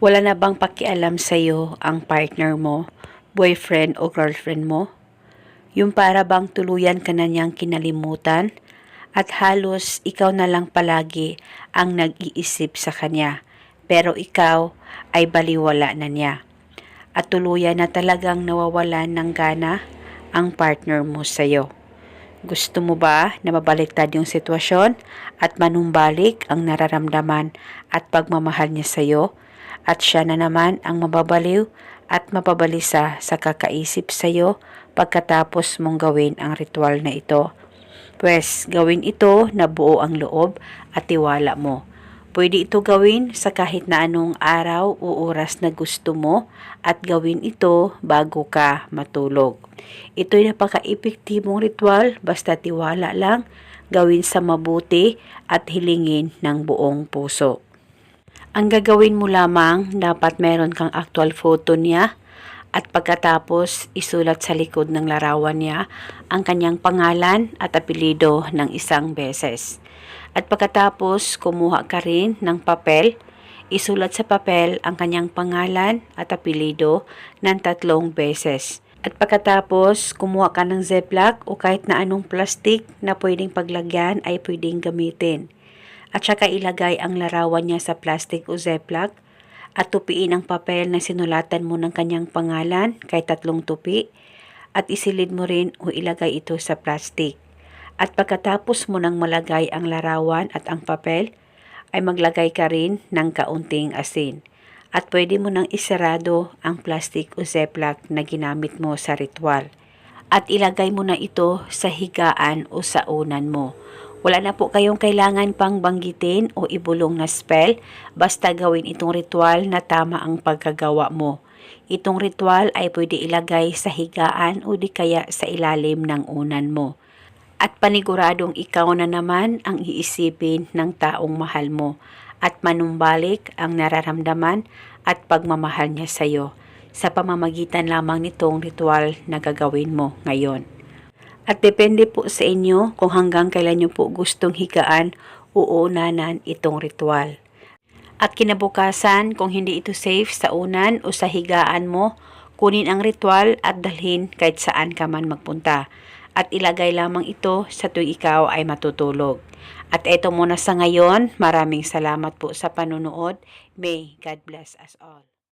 Wala na bang pakialam sa'yo ang partner mo, boyfriend o girlfriend mo? Yung para bang tuluyan ka na niyang kinalimutan at halos ikaw na lang palagi ang nag-iisip sa kanya pero ikaw ay baliwala na niya. At tuluyan na talagang nawawalan ng gana ang partner mo sa'yo. Gusto mo ba na mabaliktad yung sitwasyon at manumbalik ang nararamdaman at pagmamahal niya sa'yo? At siya na naman ang mababaliw at mapabalisa sa kakaisip sa'yo pagkatapos mong gawin ang ritual na ito. Pwes, gawin ito na buo ang loob at tiwala mo. Pwede ito gawin sa kahit na anong araw o oras na gusto mo at gawin ito bago ka matulog. Ito'y napaka-epektibong ritual basta tiwala lang, gawin sa mabuti at hilingin ng buong puso. Ang gagawin mo lamang, dapat meron kang actual photo niya at pagkatapos isulat sa likod ng larawan niya ang kanyang pangalan at apelido ng isang beses. At pagkatapos kumuha ka rin ng papel, isulat sa papel ang kanyang pangalan at apelido ng tatlong beses. At pagkatapos kumuha ka ng ziplock o kahit na anong plastic na pwedeng paglagyan ay pwedeng gamitin. At saka ilagay ang larawan niya sa plastic o ziplock at tupiin ang papel na sinulatan mo ng kanyang pangalan kay tatlong tupi at isilid mo rin o ilagay ito sa plastic. At pagkatapos mo nang malagay ang larawan at ang papel, ay maglagay ka rin ng kaunting asin. At pwede mo nang isarado ang plastic o ziplock na ginamit mo sa ritual. At ilagay mo na ito sa higaan o sa unan mo. Wala na po kayong kailangan pang banggitin o ibulong na spell, basta gawin itong ritual na tama ang pagkagawa mo. Itong ritual ay pwede ilagay sa higaan o di kaya sa ilalim ng unan mo. At paniguradong ikaw na naman ang iisipin ng taong mahal mo at manumbalik ang nararamdaman at pagmamahal niya sa iyo sa pamamagitan lamang nitong ritual na gagawin mo ngayon. At depende po sa inyo kung hanggang kailan niyo po gustong higaan o unanan itong ritual. At kinabukasan, kung hindi ito safe sa unan o sa higaan mo, kunin ang ritual at dalhin kahit saan ka man magpunta. At ilagay lamang ito sa tuwing ikaw ay matutulog. At eto muna sa ngayon, maraming salamat po sa panunood. May God bless us all.